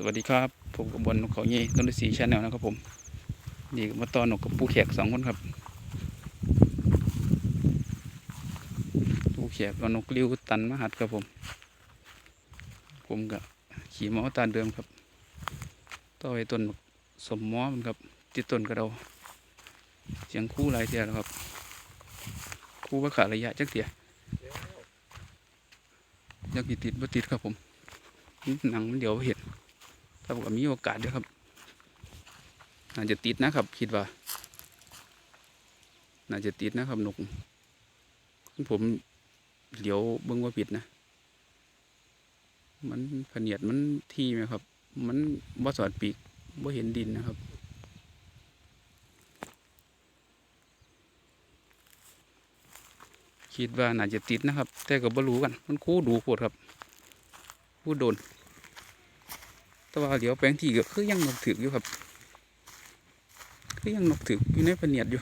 สวัสดีครับผมกบลนเขาเย่ต้นฤาษีชาแนลนะครับผมนี่มาตอนนกกับปูแขกสองคนครับปูแขกกับนกลิ้วตันมหัดครับผม ผมกับขี่ม้อตาเดิมครับต่อไปต้นสมม้อมันครับติดต้นกระเดาเสียงคู่หลายเทียแล้วครับ คู่ว่าขาระยะจักเทียยักติดบ่ติดครับผมหนังมันเดี๋ยวเห็น ถ้าผมมีโอกาสด้วยครับน่าจะติดนะครับ คิดว่า น่าจะติดนะครับนกผมเหลียวเบิ่งว่าผิดนะ มันผเนียดมันที่ไหมครับ มันบ่สอดปีกบ่เห็นดินนะครับคิดว่าน่าจะติดนะครับ แต่ก็บ่รู้กัน มันคู่ดูโคตรครับ คู่โดน แต่ว่าเดี๋ยวแปลงที่ก็คือยังนกถึกอยู่ครับ คือยังนกถึกอยู่ในพเนียดอยู่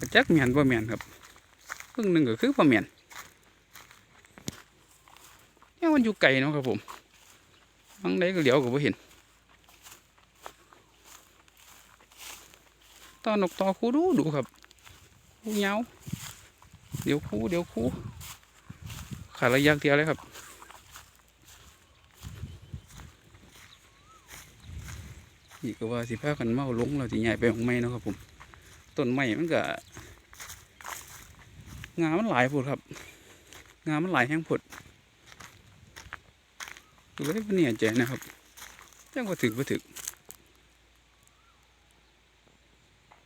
กระจักแมนบ่แมนครับเพิ่งหนึ่งก็คือบ่แมนเนี่ยมันอยู่ไกลเนาะครับผมบางใดก็เหลียวก็บ่เห็นตอนนกต่อคู่ดูดูครับคู่เหงาเดี๋ยวคู่เดี๋ยวคู่ขาดระยะเดียวเลยครับ นี่ก็ว่าสิพากันเมาลงเราสิใหญ่ไปของไม้เนาะครับผม ต้นไม้มันก็งามันหลายผดครับ งามันหลายแห้งผดก็เลยบ่เนี่ยใจนะครับจังว่าถึกว่าถึก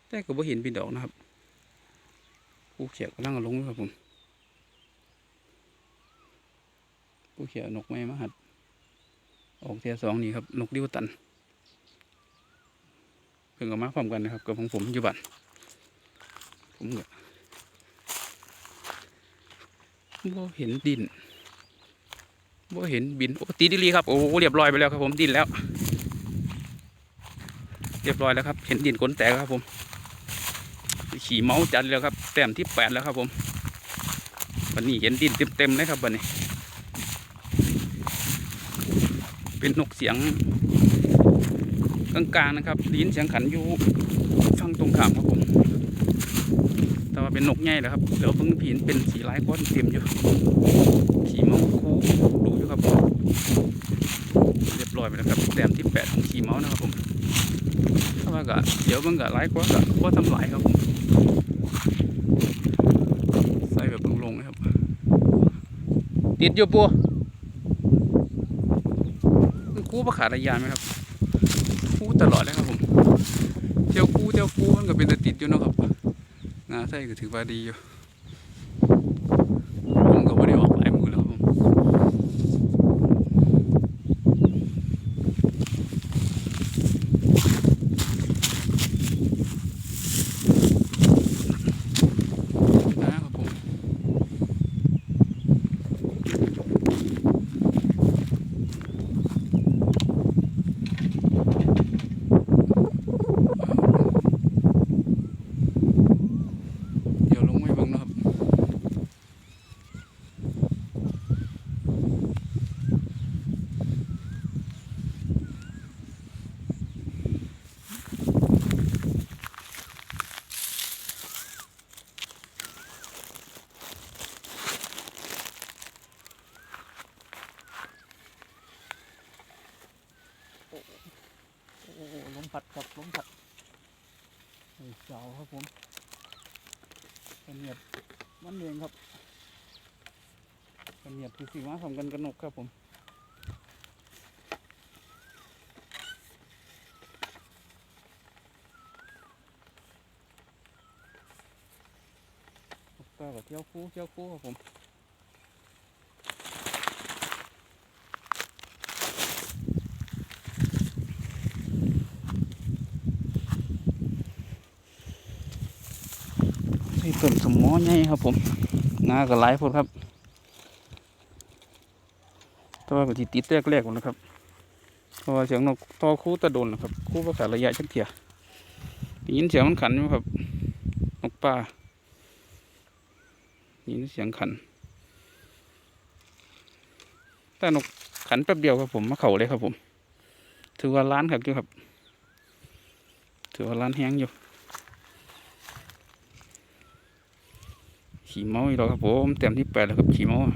แต่ก็บ่เห็นเป็นดอกนะครับผู้เขียกกำลังลงครับผมผู้เขียกนกไม้มาหัด ออกเทียสองนี่ครับ นกดิวตัน เพิ่งเอามาพร้อมกันนะครับกับของผมอยู่บ้านผมก็บ่เห็นดินบ่เห็นบินโอ้ตีดีลีครับโอ้เรียบร้อยไปแล้วครับผมดินแล้ว เรียบร้อยแล้วครับ เห็นดินขนแตกครับผม ขี่เมาส์จัดแล้วครับ แต้มที่แปดแล้วครับผมวันนี้เห็นดินเต็มๆเลยครับวันนี้ เป็นนกเสียง กลางๆนะครับได้ยินเสียงขันอยู่ฟังตรงข้ามครับผมแต่ว่าเป็นนกใหญ่เลยครับเดี๋ยวเพิ่งผีนเป็นสีลายก้อนเต็มอยู่ขี่เมาส์คู่ดูอยู่ครับผมเรียบร้อยไปแล้วครับแต้มที่แปดของขี่เมาส์นะครับผมถ้าว่าก็เดี๋ยวมันก็ลายกว่าก็ว่าทำลายครับผมใส่แบบลงๆนะครับ ติดอยู่ปัวคู่ประขาดระยะไหมครับ ตลอดเลยครับผมเที่ยวกู้เที่ยวกู้มันก็เป็นตะติดอยู่นะครับงาใส่ก็ถือว่าดีอยู่ผมก็ไม่ได้ออกหลายมือแล้วครับผมนะครับผมเดี๋ยวลงไว้เบ้างนะครับ โอ้โหลมพัดครับลมพัดไอ้เจ้าครับผมเป็นเหนียดมันเองครับเป็นเหนียดคือสีม้าของกันกระนกครับผมก็แบบเที่ยวคู่เที่ยวคู่ครับผม ที่ต้นสมอใหญ่ครับ ผมงาก็หลายพดครับแต่ว่าก็ที่ติดแรกๆหมดนะครับเพราะว่าเสียงนกต่อคู่ตะโดนนะครับ คู่ประกาศระยะจักเถียได้ยินเสียงมันขันอยู่ครับนกป่ายินเสียงขันแต่นกขันแป๊บเดียวครับผมมาเข่าเลยครับผม ถือว่าร้านครับอยู่ครับ ถือว่าร้านแห้งอยู่ ขี่เมาอีกแล้วครับผมเต็มที่แปดแล้วครับขี่เมาอะ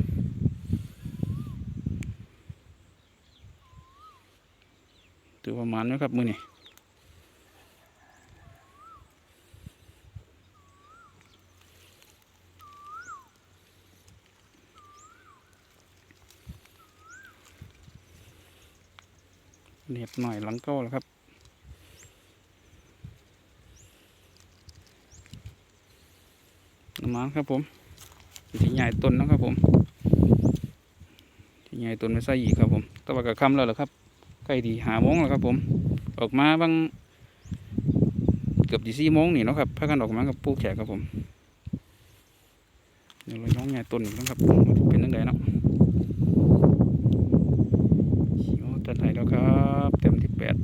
ถือประมาณนะครับมือนี่เนียบหน่อยหลังเก้าแล้วครับ น้ำมันครับผมที่ใหญ่ต้นนะครับผมที่ใหญ่ต้นไม่ใส่อีกครับผมตะวันกับคำแล้วเหรอครับใกล้ดีหาโมงแล้วครับผม ออกมาบางเกือบดีสี่โมงนี่เนาะครับพากันออกมากับปูแขกครับผมเดี๋ยวเราย้องใหญ่ต้นอีกนะครับว่าจะเป็นยังไงเนาะขี่มอตอร์ไซค์แล้วครับ เต็มที่แปด